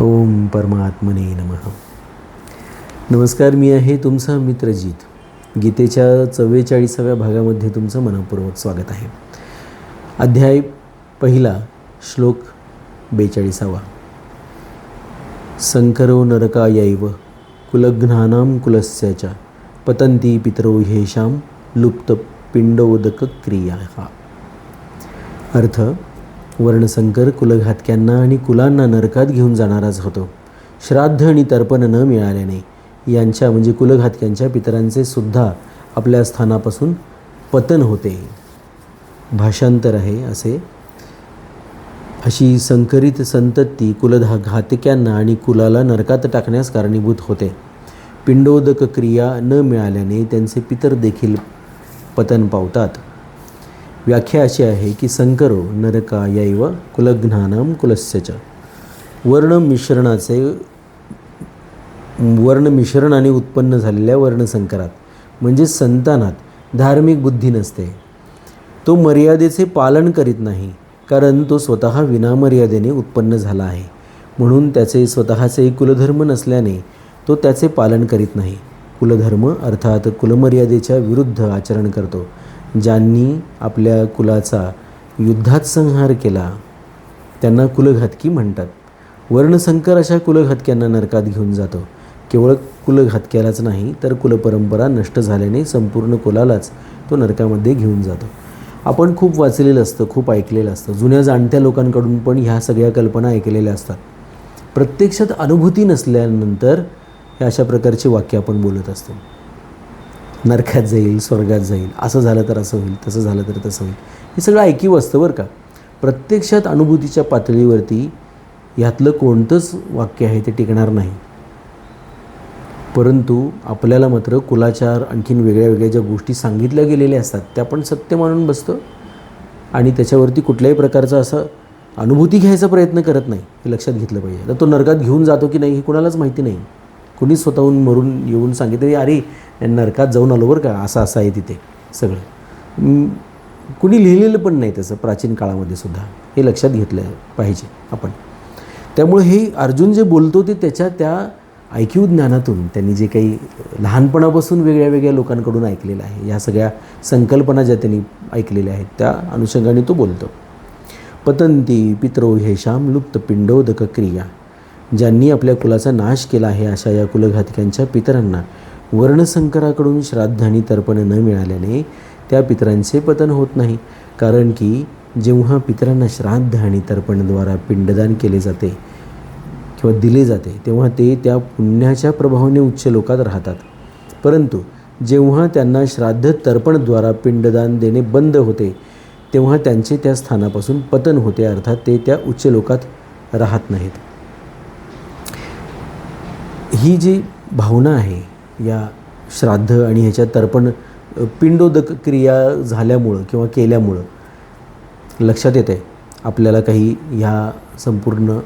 ओम परमात्मने नमः. नमस्कार मी आहे तुमचा मित्रजीत गीतेच्या चव्वेचाळीसाव्या भागामध्ये तुमचं मनपूर्वक स्वागत आहे. अध्याय पहिला श्लोक बेचाळीसावा. संकरो नरकायैव कुलघ्नानां कुलस्याच्या पतंती पितरो ह्येषां लुप्तपिंडोदक क्रिया अर्थ वर्णसंकर कुलघातक्यांना आणि कुलांना नरकात घेऊन जाणाराच होतो. श्राद्ध आणि तर्पण न मिळाल्याने यांच्या म्हणजे कुलघातक्यांच्या पितरांचे सुद्धा आपल्या स्थानापासून पतन होते. भाषांतर आहे असे. अशी संकरित संतती कुलधा घातक्यांना आणि कुलाला नरकात टाकण्यास कारणीभूत होते. पिंडोदक क्रिया न मिळाल्याने त्यांचे पितर देखील पतन पावतात. व्याख्या अशी आहे की संकरो नरका यैव कुलस्य कुलस्यच वर्ण मिश्रणाचे वर्ण मिश्रणाने उत्पन्न झालेल्या वर्णसंकरात म्हणजे संतानात धार्मिक बुद्धी नसते. तो मर्यादेचे पालन करीत नाही कारण तो स्वतः विनामर्यादेने उत्पन्न झाला आहे. म्हणून त्याचे स्वतःचे कुलधर्म नसल्याने तो त्याचे पालन करीत नाही. कुलधर्म अर्थात कुलमर्यादेच्या विरुद्ध आचरण करतो. ज्यांनी आपल्या कुलाचा युद्धात संहार केला त्यांना कुलघातकी म्हणतात. वर्णसंकर अशा कुलघातक्यांना नरकात घेऊन जातो. केवळ कुलघातक्यालाच नाही तर कुलपरंपरा नष्ट झाल्याने संपूर्ण कुलालाच तो नरकामध्ये घेऊन जातो. आपण खूप वाचलेलं असतं खूप ऐकलेलं असतं. जुन्या जाणत्या लोकांकडून पण ह्या सगळ्या कल्पना ऐकलेल्या असतात. प्रत्यक्षात अनुभूती नसल्यानंतर हे अशा प्रकारची वाक्य आपण बोलत असतो. नरकात जाईल स्वर्गात जाईल असं झालं तर असं होईल तसं झालं तर तसं होईल. हे सगळं ऐकीव असतं बरं का. प्रत्यक्षात अनुभूतीच्या पातळीवरती यातलं कोणतंच वाक्य आहे ते टिकणार नाही. परंतु आपल्याला मात्र कुलाचार आणखीन वेगळ्या वेगळ्या ज्या गोष्टी सांगितल्या गेलेल्या असतात त्या पण सत्य मानून बसतं. आणि त्याच्यावरती कुठल्याही प्रकारचा असं अनुभूती घ्यायचा प्रयत्न करत नाही हे लक्षात घेतलं पाहिजे. तर तो नरकात घेऊन जातो की नाही हे कुणालाच माहिती नाही. कुणीच स्वतःहून मरून येऊन सांगितलं अरे नरकात जाऊन आलो बरं का असं असं आहे तिथे सगळं. कुणी लिहिलेलं पण नाही त्याचं प्राचीन काळामध्ये सुद्धा. हे लक्षात घेतलं पाहिजे आपण. त्यामुळे हे अर्जुन जे बोलतो ते त्याच्या त्या ऐकीव ज्ञानातून त्यांनी जे काही लहानपणापासून वेगळ्या वेगळ्या लोकांकडून ऐकलेलं आहे ह्या सगळ्या संकल्पना ज्या त्यांनी ऐकलेल्या आहेत त्या अनुषंगाने तो बोलतो. पतंती पित्रो हेशाम लुप्त पिंडोदक क्रिया. ज्यांनी आपल्या कुलाचा नाश केला आहे अशा या कुलघातकांच्या पितरांना वर्णसंकराकडून श्राद्ध आणि तर्पण न मिळाल्याने त्या पितरांचे पतन होत नाही. कारण की जेव्हा पितरांना श्राद्ध आणि तर्पणद्वारा पिंडदान केले जाते किंवा दिले जाते तेव्हा ते त्या पुण्याच्या प्रभावाने उच्च लोकात राहतात. परंतु जेव्हा त्यांना श्राद्ध तर्पणद्वारा पिंडदान देणे बंद होते तेव्हा त्यांचे त्या स्थानापासून पतन होते अर्थात ते त्या उच्च लोकात राहत नाहीत. ही जी भावना आहे या श्राद्ध आणि ह्याच्या तर्पण पिंडोदक क्रिया झाल्यामुळं किंवा केल्यामुळं लक्षात येतं आहे आपल्याला काही ह्या संपूर्ण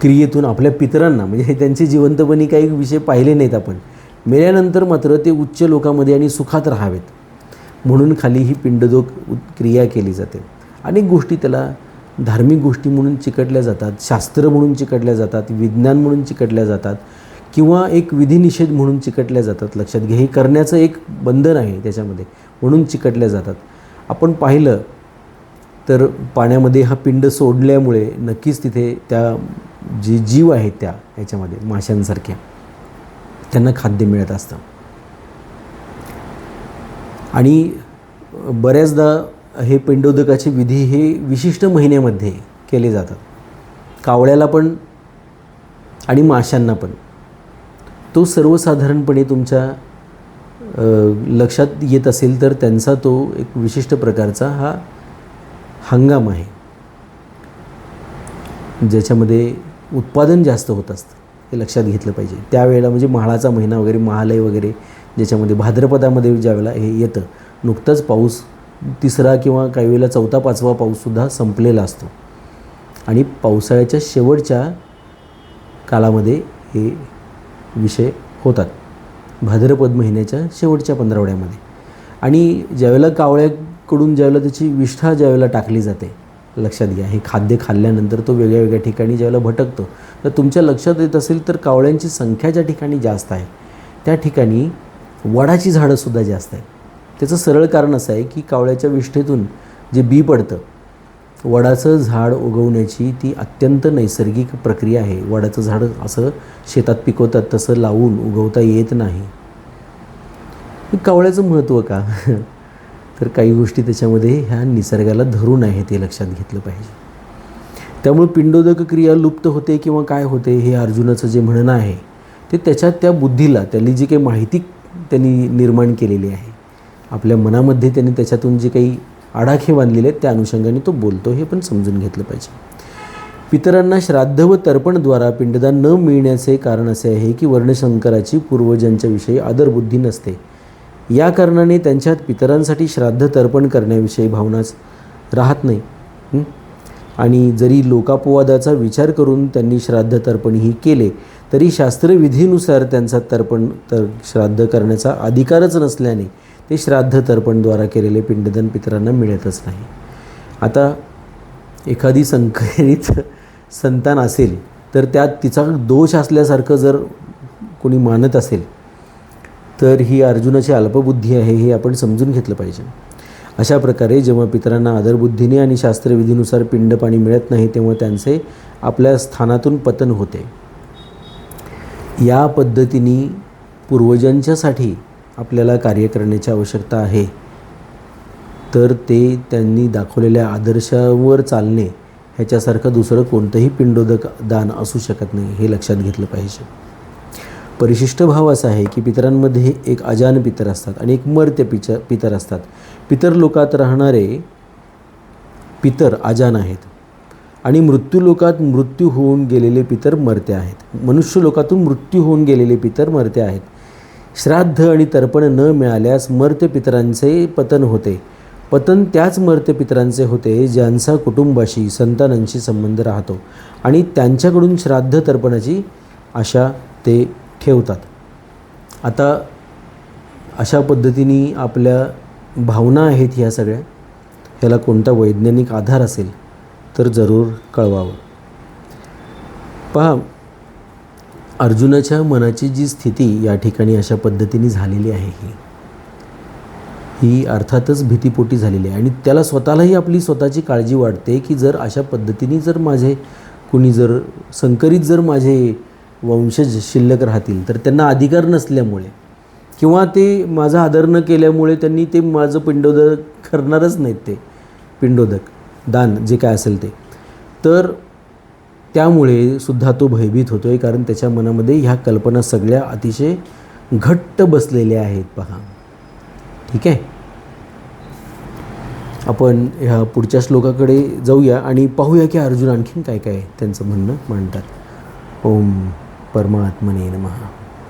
क्रियेतून आपल्या पितरांना म्हणजे त्यांचे जिवंतपणी काही विषय पाहिले नाहीत आपण मेल्यानंतर मात्र ते उच्च लोकांमध्ये आणि सुखात राहावेत. म्हणून खाली ही पिंडदोक क्रिया केली जाते. अनेक गोष्टी त्याला धार्मिक गोष्टी म्हणून चिकटल्या जातात शास्त्र म्हणून चिकटल्या जातात विज्ञान म्हणून चिकटल्या जातात. किंवा एक विधिनिषेध म्हणून चिकटल्या जातात. लक्षात घे हे करण्याचं एक बंधन आहे त्याच्यामध्ये. म्हणून चिकटल्या जातात. आपण पाहिलं तर पाण्यामध्ये हा पिंड सोडल्यामुळे नक्कीच तिथे त्या जे जीव आहेत त्या ह्याच्यामध्ये माशांसारख्या त्यांना खाद्य मिळत असतं. आणि बऱ्याचदा हे पिंडोदकाचे विधी हे विशिष्ट महिन्यामध्ये केले जातात. कावळ्याला पण आणि माशांना पण. तो सर्वसाधारणपणे तुमच्या लक्षात येत असेल तर त्यांचा तो एक विशिष्ट प्रकारचा हा हंगाम आहे. ज्याच्यामध्ये उत्पादन जास्त होत असतं हे लक्षात घेतलं पाहिजे. त्यावेळेला म्हणजे महाळाचा महिना वगैरे महालय वगैरे ज्याच्यामध्ये भाद्रपदामध्ये ज्यावेळेला हे येतं नुकताच पाऊस तिसरा किंवा काही वेळेला चौथा पाचवा पाऊससुद्धा संपलेला असतो. आणि पावसाळ्याच्या शेवटच्या काळामध्ये हे विषय होतात. भाद्रपद महिन्याच्या शेवटच्या पंधरवड्यामध्ये. आणि ज्यावेळेला कावळ्याकडून ज्यावेळेला त्याची विष्ठा ज्यावेळेला टाकली जाते लक्षात घ्या हे खाद्य खाल्ल्यानंतर तो वेगळ्या वेगळ्या ठिकाणी ज्यावेळेला भटकतो तर तुमच्या लक्षात येत असेल तर कावळ्यांची संख्या ज्या ठिकाणी जास्त आहे त्या ठिकाणी वडाची झाडंसुद्धा जास्त आहेत. त्याचं सरळ कारण असं आहे की कावळ्याच्या विष्ठेतून जे बी पडतं वडाचं झाड उगवण्याची ती अत्यंत नैसर्गिक प्रक्रिया आहे. वडाचं झाड असं शेतात पिकवतात तसं लावून उगवता येत नाही. कावळ्याचं महत्त्व का? तर काही गोष्टी त्याच्यामध्ये ह्या निसर्गाला धरून आहे ते लक्षात घेतलं पाहिजे. त्यामुळे पिंडोदक क्रिया लुप्त होते किंवा काय होते हे अर्जुनाचं जे म्हणणं आहे ते त्याच्यात त्या बुद्धीला त्यांनी जी काही माहिती त्यांनी निर्माण केलेली आहे. आपल्या मनामध्ये त्यांनी त्याच्यातून जे काही आडाखे बांधलेले आहेत त्या अनुषंगाने तो बोलतो हे पण समजून घेतलं पाहिजे. पितरांना श्राद्ध व तर्पणद्वारा पिंडदान न मिळण्याचे कारण असे आहे की वर्णशंकराची पूर्वजांच्याविषयी आदरबुद्धी नसते. या कारणाने त्यांच्यात पितरांसाठी श्राद्ध तर्पण करण्याविषयी भावनाच राहत नाही. आणि जरी लोकापवादाचा विचार करून त्यांनी श्राद्ध तर्पणही केले तरी शास्त्रविधीनुसार त्यांचा तर्पण तर श्राद्ध करण्याचा अधिकारच नसल्याने ते श्राद्ध तर्पणद्वारा केलेले पिंडदान पितरांना मिळतच नाही. आता एखादी संकरित संतान असेल तर त्यात तिचा दोष असल्यासारखं जर कोणी मानत असेल तर ही अर्जुनाची अल्पबुद्धी आहे हे आपण समजून घेतलं पाहिजे. अशा प्रकारे जेव्हा पितरांना आदरबुद्धीने आणि शास्त्रविधीनुसार पिंड पाणी मिळत नाही तेव्हा त्यांचे आपल्या स्थानातून पतन होते. या पद्धतीने पूर्वजांच्यासाठी आपल्याला कार्य करण्याची आवश्यकता आहे. तर ते त्यांनी दाखवलेल्या आदर्शावर चालणे ह्याच्यासारखं दुसरं कोणतंही पिंडोदक दान असू शकत नाही हे लक्षात घेतलं पाहिजे. परिशिष्ट भाव असा आहे की पितरांमध्ये एक अजान पितर असतात आणि एक मर्त्य पिच पितर असतात. पितर लोकात राहणारे पितर अजान आहेत आणि मृत्यू लोकात मृत्यू होऊन गेलेले पितर मर्त्य आहेत. मनुष्य लोकातून मृत्यू होऊन गेलेले पितर मर्त्य आहेत. श्राद्ध आणि तर्पण न मिळाल्यास मर्त्यपितरांचे पतन होते. पतन त्याच मर्त्यपितरांचे होते ज्यांचा कुटुंबाशी संतानांशी संबंध राहतो आणि त्यांच्याकडून श्राद्ध तर्पणाची आशा ते ठेवतात. आता अशा पद्धतीने आपल्या भावना आहेत ह्या सगळ्या. ह्याला कोणता वैज्ञानिक आधार असेल तर जरूर कळवावं. पहा अर्जुनाच्या मनाची जी स्थिती या ठिकाणी अशा पद्धतीने झालेली आहे ही. ही अर्थातच भीतीपोटी झालेली आहे. आणि त्याला स्वतःलाही आपली स्वतःची काळजी वाटते की जर अशा पद्धतीने जर माझे कुणी जर संकरित जर माझे वंशज शिल्लक राहतील तर त्यांना अधिकार नसल्यामुळे किंवा ते माझा आदर न केल्यामुळे त्यांनी ते माझं पिंडोदक करणारच नाहीत ते. पिंडोदक दान जे काय असेल ते. तर त्यामुळे सुद्धा तो भयभीत होतो आहे कारण त्याच्या मनामध्ये ह्या कल्पना सगळ्या अतिशय घट्ट बसलेल्या आहेत पहा. ठीक आहे? आपण ह्या पुढच्या श्लोकाकडे जाऊया आणि पाहूया की अर्जुन आणखीन काय काय त्यांचं म्हणणं मांडतात. ओम परमात्मने नमः.